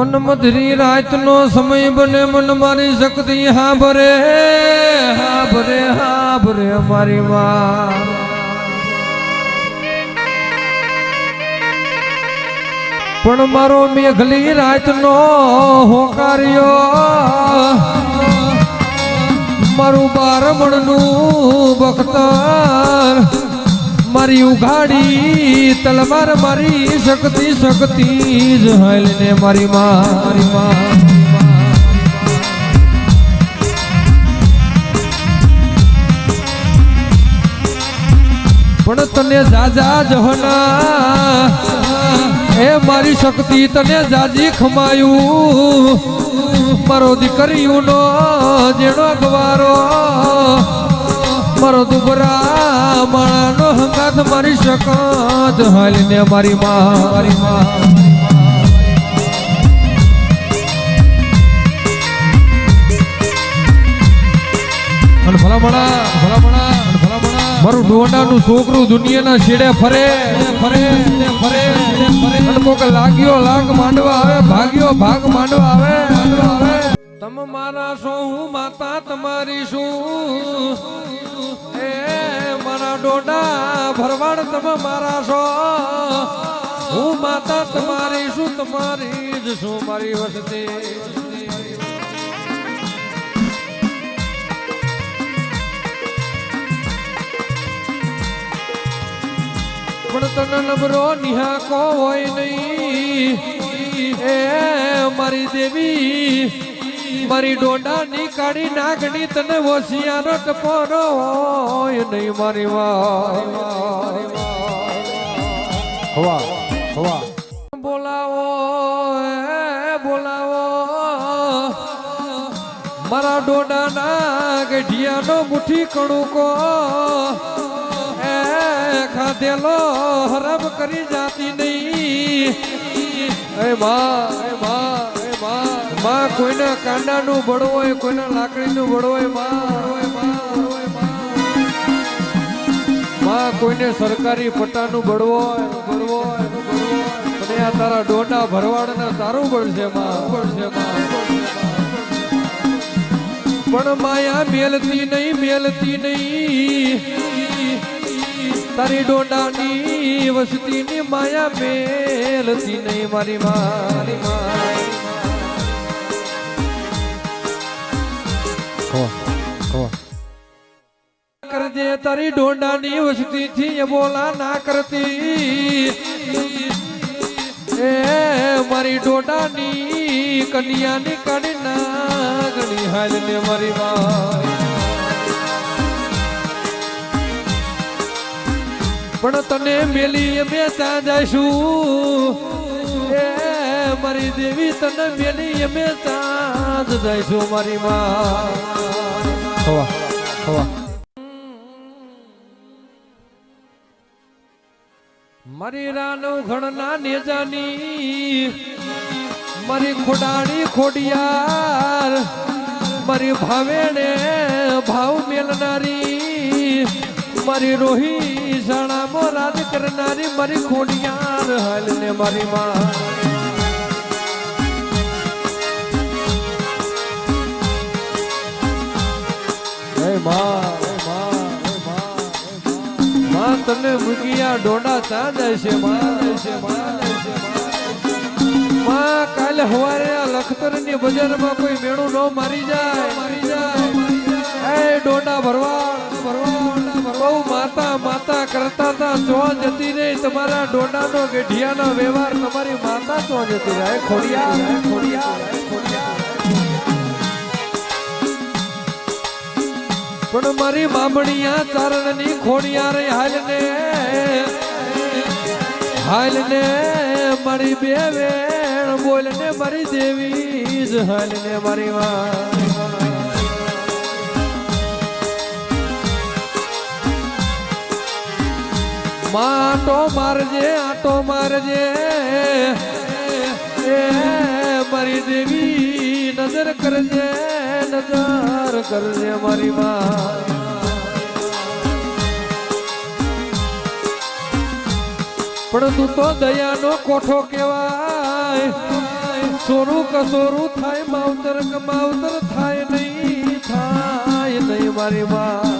મન મધરી રાતનો સમય બને, મન મારી શક્તિ હા ભરે હા ભરે હા ભરે મારી માં પણ મારો મેઘલી રાતનો હોકાર્યો. મારું બારમણનું બખતર મારી ઉઘાડી, તલવાર મારી શક્તિ શક્તિ જ હલને મારી મારી માં. પણ તને જાજા જહના એ મારી શક્તિ તને જાજી ખમાયું. મારો દીકરીઓનો જેનો ગવારો મારો દુબરા માણાનો હંગાત મારી શકત હાલીને મારી મારી મારું ડોંડાનું છોકરું દુનિયાના છેડે ફરે ફરે ફરે ફરે. લાગ્યો, લાગ માંડવા આવે, ભાગ્યો, ભાગ માંડવા આવે. તમે મારા છો હું માતા તમારી શું? એ મારા ડોડા ભરવાડ તમે મારા છો? હું માતા તમારી શું, તમારી જ શું, મારી વસતી? પણ તને નબરો નિહાકો હોય નહીં. એ મારી દેવી મારી ડોડાની કાળી નાગણી તને હોશિયારો ટપોરો હોય નહીં મારી વાહ હવા બોલાવો બોલાવો. મારા ડોડાના ગઢિયાનો મુઠી કણુકો. એ ખાધેલો હરબ કરી જાતી નહીં. એ માં એ માં એ માં. માં કોઈના કાંડાનું બળવો હોય, કોઈના લાકડીનું બળવો હોય, માં કોઈને સરકારી પટ્ટાનું બળવો હોય બળવો હોય અને આ તારા ડોડા ભરવાડને તારું બળશે માં બળશે માં. પણ માયા મેલતી નહીં મેલતી નહીં. તારી ડોડાની વસતીની માયા મેલતી નહીં, મારી મારી માં. તારી ડોંડાની વસ્તી થી બોલા ના કરતી. એ મારી ડોડાની કન્યાની કાઢી ના ગણી. હાલ ને મારી પણ તને મેલી અમે ત્યાં જઈશું એ મારી દેવી તને મેલી અમે ત્યાં જઈશું મારી માં. હવા હવા. મારી રાનવ ઘણના નેજાની, મારી ખોડાણી ખોડિયાર, મારી ભાવેણે ભાવ મેલનારી, મારી રોહી શાળામાં રાજ કરનારી મારી ખોડિયાર હાલ ને મારી માં તને મૂકિયા ડોડા જાય છે માં માં, કાલે હવારે આ લખતરની બજારમાં કોઈ મેળું ન મારી જાય. મારી જાય એ ડોડા ભરવાડ ભરવાડ બહુ માતા માતા કરતા તા, ચો જતી રહી તમારા ડોડાનો ગઢિયાનો વ્યવહાર તમારી માતા ચો જતી રહે ખોડિયા ખોડિયા ખોડિયા પણ મારી બામણિયા ચારણની ખોડિયા રે, હાલ ને. હાલ ને મારી બે વેણ, બોલ ને મારી દેવી જ, હાલ ને મારી માં માં આટો મારજે આટો મારજે. મારી દેવી નજર કરજે. નજર કરજે મારી માં પણ તું તો દયાનો કોઠો કેવાય સોરું કસોરું થાય, માવતર માવતર થાય, નહીં થાય, નહીં મારી માં